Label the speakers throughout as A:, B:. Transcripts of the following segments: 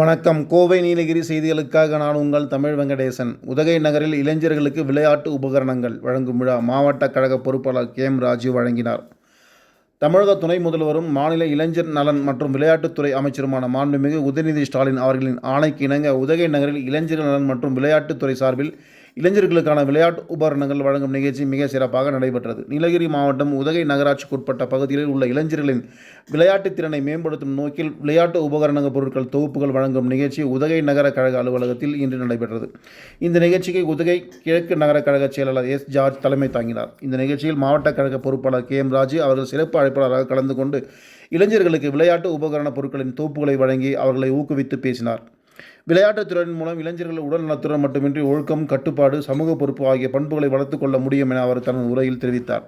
A: வணக்கம். கோவை நீலகிரி செய்திகளுக்காக நான் உங்கள் தமிழ் வெங்கடேசன். உதகை நகரில் இளைஞர்களுக்கு விளையாட்டு உபகரணங்கள் வழங்கும் விழா மாவட்ட கழக பொறுப்பாளர் கே. எம். ராஜு வழங்கினார். தமிழக துணை முதல்வரும் மாநில இளைஞர் நலன் மற்றும் விளையாட்டுத்துறை அமைச்சருமான மாண்புமிகு உதயநிதி ஸ்டாலின் அவர்களின் ஆணைக்கு இணங்க உதகை நகரில் இளைஞர் நலன் மற்றும் விளையாட்டுத்துறை சார்பில் இளைஞர்களுக்கான விளையாட்டு உபகரணங்கள் வழங்கும் நிகழ்ச்சி மிக சிறப்பாக நடைபெற்றது. நீலகிரி மாவட்டம் உதகை நகராட்சிக்குட்பட்ட பகுதிகளில் உள்ள இளைஞர்களின் விளையாட்டுத் திறனை மேம்படுத்தும் நோக்கில் விளையாட்டு உபகரணங்கள் பொருட்கள் தொகுப்புகள் வழங்கும் நிகழ்ச்சி உதகை நகர கழக அலுவலகத்தில் இன்று நடைபெற்றது. இந்த நிகழ்ச்சிக்கு உதகை கிழக்கு நகர கழக செயலாளர் எஸ். ஜார்ஜ் தலைமை தாங்கினார். இந்த நிகழ்ச்சியில் மாவட்ட கழக பொறுப்பாளர் கே. எம். ராஜு அவர்கள் சிறப்பு அழைப்பாளராக கலந்து கொண்டு இளைஞர்களுக்கு விளையாட்டு உபகரண பொருட்களின் தொகுப்புகளை வழங்கி அவர்களை ஊக்குவித்து பேசினார். விளையாட்டுத் துறையின் மூலம் இளைஞர்கள் உடல் நலத்துடன் மட்டுமின்றி ஒழுக்கம் கட்டுப்பாடு சமூக பொறுப்பு ஆகிய பண்புகளை வளர்த்து கொள்ள முடியும் என அவர் தனது உரையில் தெரிவித்தார்.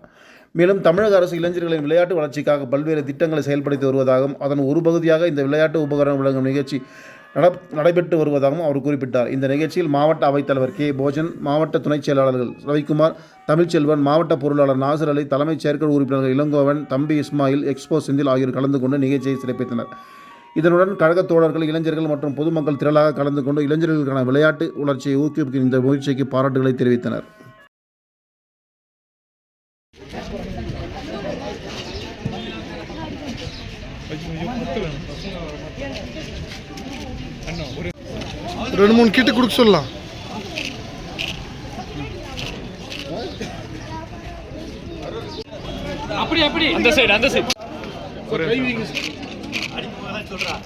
A: மேலும் தமிழக அரசு இளைஞர்களின் விளையாட்டு வளர்ச்சிக்காக பல்வேறு திட்டங்களை செயல்படுத்தி வருவதாகவும் அதன் ஒரு பகுதியாக இந்த விளையாட்டு உபகரணம் வழங்கும் நிகழ்ச்சி நட- நடைபெற்று வருவதாகவும் அவர் குறிப்பிட்டார். இந்த நிகழ்ச்சியில் மாவட்ட அவைத்தலைவர் கே. போஜன் மாவட்ட துணைச் செயலாளர்கள் ரவிக்குமார் தமிழ்ச்செல்வன் மாவட்ட பொருளாளர் நாசர் அலி தலைமைச் செயற்குழு உறுப்பினர்கள் இளங்கோவன் தம்பி இஸ்மாயில் எக்ஸ்போ செந்தில் ஆகியோர் கலந்து கொண்டு நிகழ்ச்சியை சிறப்பித்தனர். இதனுடன் கழகத் தோழர்கள் இளைஞர்கள் மற்றும் பொதுமக்கள் திரளாக கலந்து கொண்டு இளைஞர்களுக்கான விளையாட்டு வளர்ச்சியை ஊக்குவிக்கும் இந்த முயற்சிக்கு பாராட்டுகளை தெரிவித்தனர்.
B: ரெண்டு மூணு கிட்டு கொடுக்க சொல்லலாம்.
C: அப்படி அப்படி அந்த சைடு அந்த சைடு утра.